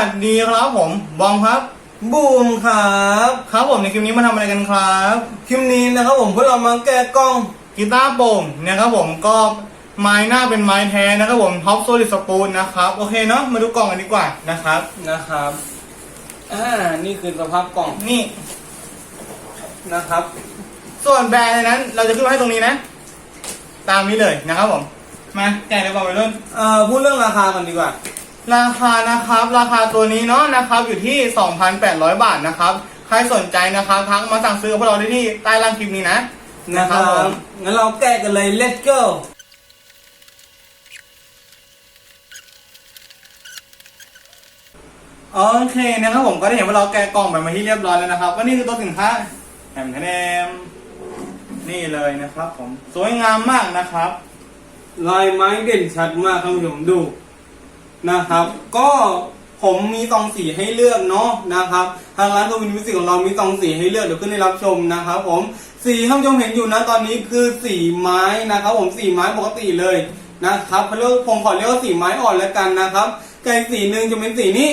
สวัสดีครับผมบองครับ บูมครับครับผมในคลิปนี้มาทำอะไรกันครับคลิปนี้นะครับผมพวกเรามาแกะกล้องกีตาร์โปร่งเนี่ยครับผมก็ไม้หน้าเป็นไม้แท้นะครับผมท็อปโซลิดสปูนนะครับโอเคเนาะมาดูกล่องกันดีกว่านะครับนะครับอ่านี่คือสภาพกล่องนี่นะครับ ส่วนแบรนด์ในนั้น เราจะขึ้นไว้ให้ตรงนี้นะ ตามนี้เลยนะครับผมมาแกะเลยบอกไปรุ่นเอ่อพูดเรื่องราคากันดีกว่า ราคานะครับ ราคาตัวนี้เนาะนะครับอยู่ที่ 2,800 บาทนะครับ ใครสนใจนะครับทักมาสั่งซื้อกับพวกเราได้ที่ใต้ล่างคลิปนี้นะนะครับผมงั้นเราแกะกันเลย let's go โอเคนะครับผมก็ได้เห็นว่าเราแกะกล่องแบบมาที่เรียบร้อยแล้วนะครับก็นี่คือตัวสินค้าแถมแถมนี่เลยนะครับผมสวยงามมากนะครับ ลายไม้เด่นชัดมากท่านผู้ชมดู นะครับ ก็ผมมีตองสีให้เลือกเนาะนะครับ ทางร้านทวินมิวสิกของเรามีตองสีให้เลือกเดี๋ยวขึ้นให้รับชมนะครับผมสีท่านผู้ชมเห็นอยู่นะตอนนี้คือสีไม้นะครับ ผมสีไม้ปกติเลยนะครับเขาเรียกผมขอเรียกว่าสีไม้อ่อนแล้วกันนะครับไก่สีหนึ่งจะเป็นสีนี้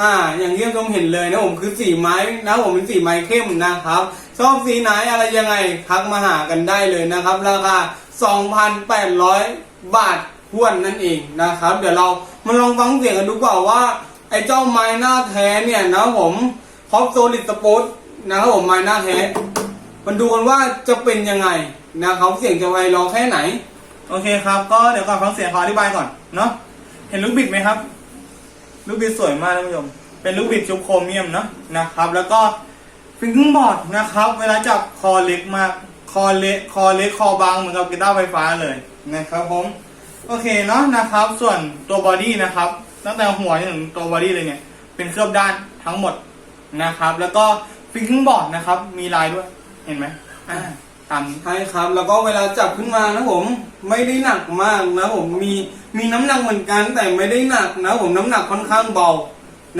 อ่า อย่างที่ท่านผู้ชมเห็นเลยนะผมคือสีไม้นะผมเป็นสีไม้เข้มนะครับ ชอบสีไหนอะไรยังไงทักมาหากันได้เลยนะครับ ราคา 2,800 บาท ทวนนั่นเองนะครับ เดี๋ยวเรามาลองฟังเสียงกันดูกว่าว่า ไอ้เจ้าไม้หน้าแท้เนี่ยนะผมพอปโซลิดสปอตนะครับผมไม้หน้าแท้มันดูกันว่าจะเป็นยังไงนะครับเสียงจะไวราะแค่ไหน โอเคครับ ก็เดี๋ยวก่อนฟังเสียงขออธิบายก่อนเนาะเห็นลูกบิดไหมครับ ลูกบิดสวยมากท่านผู้ชมเป็นลูกบิดชุบโครเมียมเนาะนะครับ แล้วก็ฟิงกิ้งบอร์ดนะครับ เวลาจับคอเล็กมากคอเล็กคอเล็กคอบางเหมือนกับกีตาร์ไฟฟ้าเลยนะครับผม โอเคเนาะนะครับ ส่วนตัวบอดี้นะครับ ตั้งแต่หัวจนถึงตัวบอดี้เลยเนี่ย เป็นเคลือบด้านทั้งหมดนะครับ แล้วก็ฟิงกิ้งบอร์ดนะครับ มีลายด้วย เห็นไหมอ่าตามนี้ ใช่ครับ แล้วก็เวลาจับขึ้นมานะผมไม่ได้หนักมากนะผมมีมีน้ำหนักเหมือนกัน แต่ไม่ได้หนักนะผมน้ำหนักค่อนข้างเบา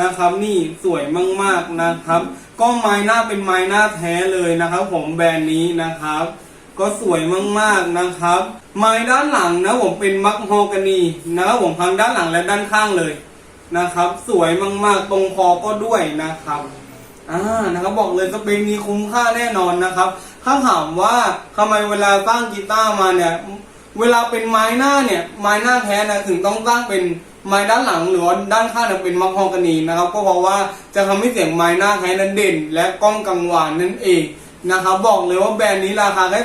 นะครับ นี่สวยมากๆนะครับ ก็ไม้หน้าเป็นไม้หน้าแท้เลยนะครับ ผมแบรนด์นี้นะครับ ก็สวยมากๆนะครับ ไม้ด้านหลังนะผมเป็นมักฮอกานีนะครับผมทั้งด้านหลังและด้านข้างเลยนะครับ สวยมากๆตรงคอก็ด้วยนะครับอ่านะครับบอกเลยสเปคนี้คุ้มค่าแน่นอนนะครับ ถ้าถามว่าทำไมเวลาสร้างกีตาร์มาเนี่ยเวลาเป็นไม้หน้าเนี่ยไม้หน้าแท้นะถึงต้องสร้างเป็นไม้ด้านหลังหรือว่าด้านข้างเป็นมักฮอกานีนะครับ ก็เพราะว่าจะทำให้เสียงไม้หน้าแท้นั้นเด่น และก้องกังวานนั่นเอง นะครับบอกเลยว่าแบรนด์นี้ราคาแค่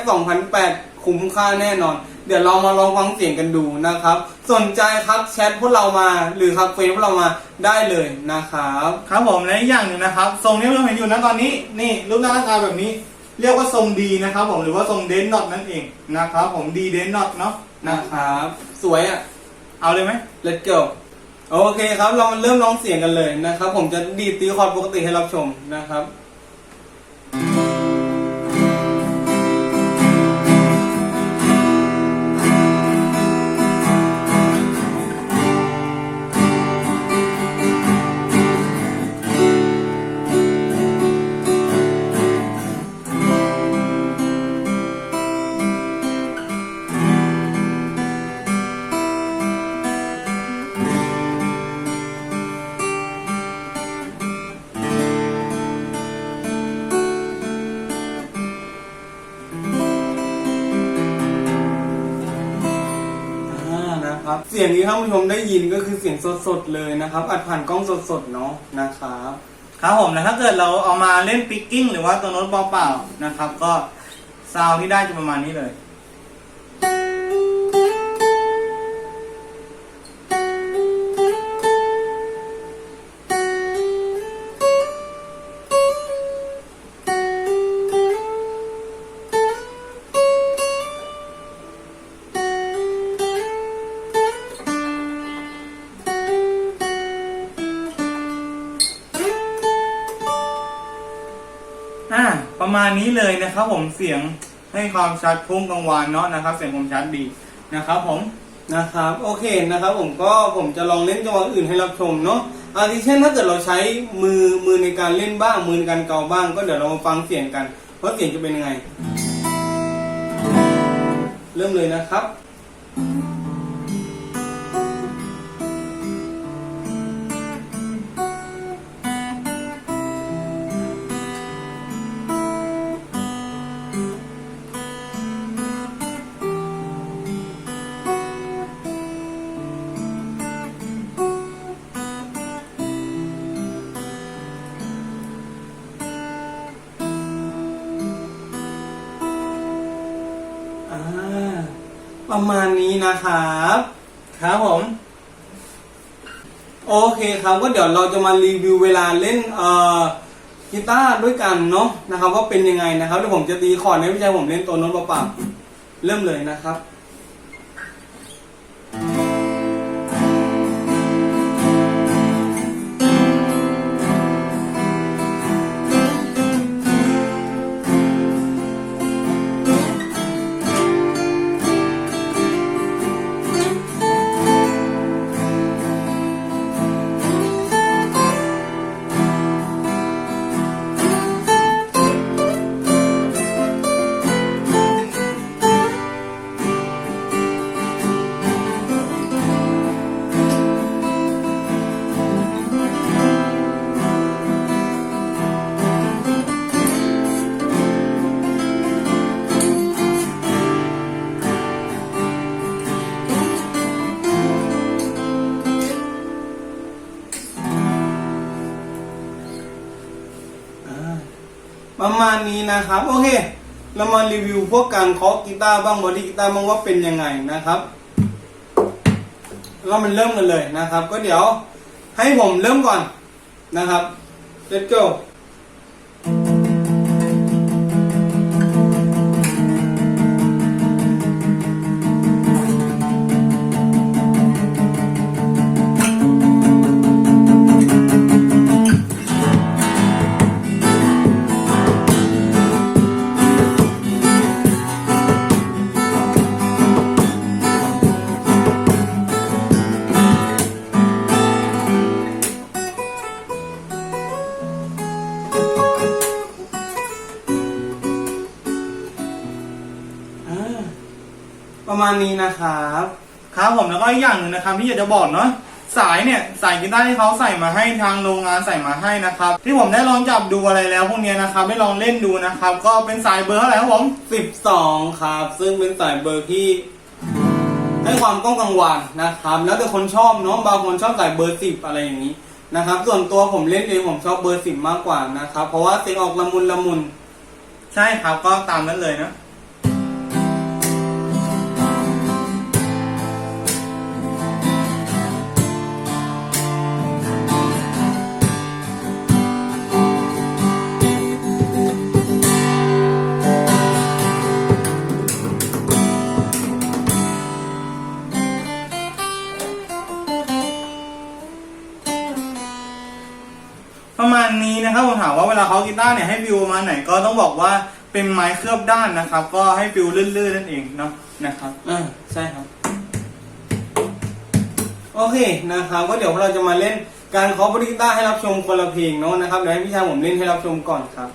2,008คุ้มค่าแน่นอน เดี๋ยวเรามาลองฟังเสียงกันดูนะครับ สนใจครับแชทพวกเรามาหรือครับเฟซพวกเรามาได้เลยนะครับ ครับผมและอีกอย่างหนึ่งนะครับทรงที่เราเห็นอยู่นะตอนนี้นี่รูปหน้าตาแบบนี้ เรียกว่าทรงดีนะครับผมหรือว่าทรงเดนน็อตนั่นเองนะครับผมดีเดนน็อตเนาะนะนะครับ สวยอะ เอาเลยไหม Let's go โอเคครับ เรามาเริ่มร้องเสียงกันเลยนะครับ ผมจะดีดตีคอร์ดปกติให้รับชมนะครับ เสียงที่ท่านผู้ชมได้ยินก็คือเสียงสดๆเลยนะครับ อัดผ่านกล้องสดๆเนาะนะครับครับผมแล้วถ้าเกิดเราเอามาเล่นปิกกิ้งหรือว่าตัวโน้ตเปล่าๆนะครับ ก็ซาวด์ที่ได้จะประมาณนี้เลย มาณนี้เลยนะครับ ผมเสียงให้ความชัดพุ่งกลางวานเนาะนะครับ เสียงผมชัดดีนะครับผมนะครับโอเคนะครับ ผมก็ผมจะลองเล่นจังหวะอื่นให้รับชมเนาะอาทิเช่นถ้าเกิดเราใช้มือมือในการเล่นบ้าง มือในการเกาบ้าง ก็เดี๋ยวเรามาฟังเสียงกันว่าเสียงจะเป็นยังไง เริ่มเลยนะครับ ประมาณนี้นะครับครับผมโอเคครับก็เดี๋ยวเราจะมารีวิวเวลาเล่นเอ่อกีตาร์ด้วยกันเนาะนะครับว่าเป็นยังไงนะครับเดี๋ยวผมจะตีคอร์ดให้พี่ชายผมเล่นตัวโน้ตเปล่าๆเริ่มเลยนะครับ ประมาณนี้นะครับโอเคเรามารีวิวพวกการเคาะกีตาร์บ้างบอดี้กีตาร์บ้างว่าเป็นยังไงนะครับแล้วมันเริ่มกันเลยนะครับ ก็เดี๋ยวให้ผมเริ่มก่อนนะครับ let's go ประมาณนี้นะครับครับผมแล้วก็อีกอย่างหนึ่งนะครับที่อยากจะบอกเนาะสายเนี่ยสายกีตาร์ที่เขาใส่มาให้ทางโรงงานใส่มาให้นะครับ ที่ผมได้ลองจับดูอะไรแล้วพวกเนี้ยนะครับได้ลองเล่นดูนะครับ ก็เป็นสายเบอร์เท่าไหร่ครับผม 12 ครับ ซึ่งเป็นสายเบอร์ที่ให้ความก้องกังวานนะครับ แล้วแต่คนชอบเนาะบางคนชอบสายเบอร์สิบอะไรอย่างนี้นะครับ ส่วนตัวผมเล่นเองผมชอบเบอร์สิบมากกว่านะครับ เพราะว่าเสียงออกละมุนละมุน ใช่ครับก็ตามนั้นเลยนะ ณนี้นะครับผมถามว่าเวลาเขากีตาร์เนี่ยให้ฟิวประมาณไหนก็ต้องบอกว่าเป็นไม้เคลือบด้านนะครับ ก็ให้ฟิวลื่นๆนั่นเองเนาะนะครับอ่าใช่ครับ โอเคนะครับก็เดี๋ยวเราจะมาเล่นการเคาะบริกีตาร์ให้รับชมคนละเพลงเนาะนะครับเดี๋ยวให้พี่ชายผมเล่นให้รับชมก่อนครับ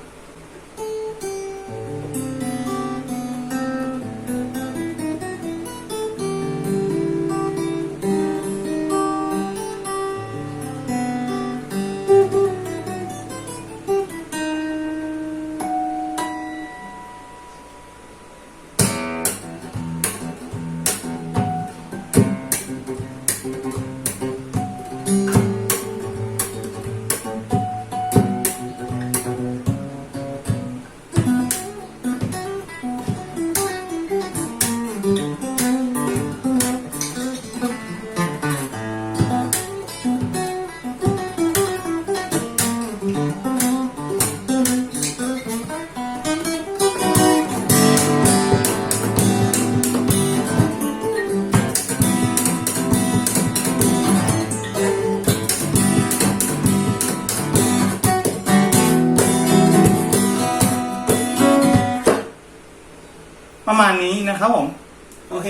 ประมาณนี้นะครับผม โอเค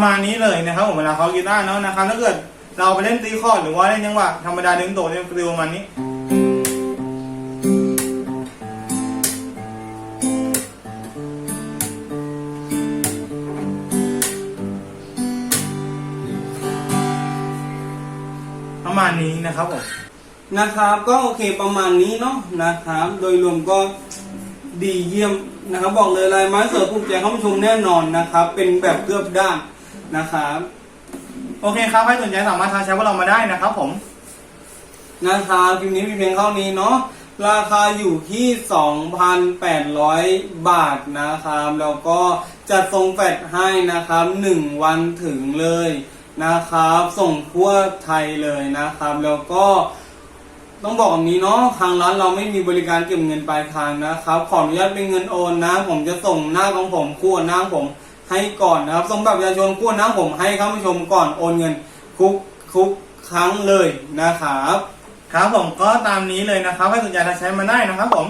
ประมาณนี้เลยนะครับผมเวลาเขากีตาร์เนาะนะครับถ้าเกิดเราไปเล่นตีคอร์ดหรือว่าเล่นจังหวะธรรมดาดึงโตเนี่ยฟิลประมาณนี้ประมาณนี้นะครับผมนะครับก็โอเคประมาณนี้เนาะนะครับ โดยรวมก็ดีเยี่ยมนะครับ บอกเลยลายไม้เสวยภูมิใจเข้ามาชมแน่นอนนะครับ เป็นแบบเกือบด้าน นะครับ โอเคครับใครสนใจสามารถทางแชทพวกเรามาได้นะครับผม นะครับคลิปนี้มีเพียงเท่านี้เนาะราคาอยู่ที่ 2,800 บาทนะครับ แล้วก็จัดส่งแฟดให้นะครับ 1 วันถึงเลยนะครับ ส่งทั่วไทยเลยนะครับ แล้วก็ต้องบอกแบบนี้เนาะทางร้านเราไม่มีบริการเก็บเงินปลายทางนะครับ ขออนุญาตเป็นเงินโอนนะ ผมจะส่งหน้าของผมคู่หน้าผม ให้ก่อนนะครับส่งแบบประชาชนคู่นะผมให้เข้าผู้ชมก่อนโอนเงินคุกคุกครั้งเลยนะครับครับผมก็ตามนี้เลยนะครับให้สนใจทางแชทมาได้นะครับผม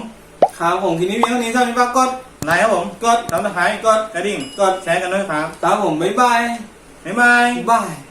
ครับผมทีนี้มีเท่านี้เท่านี้ป้ากดไลค์ครับผมกดซับสไครต์กดกระดิ่งกดแชร์กันด้วยครับครับผมบ๊ายบายบ๊ายบายบ๊ายบาย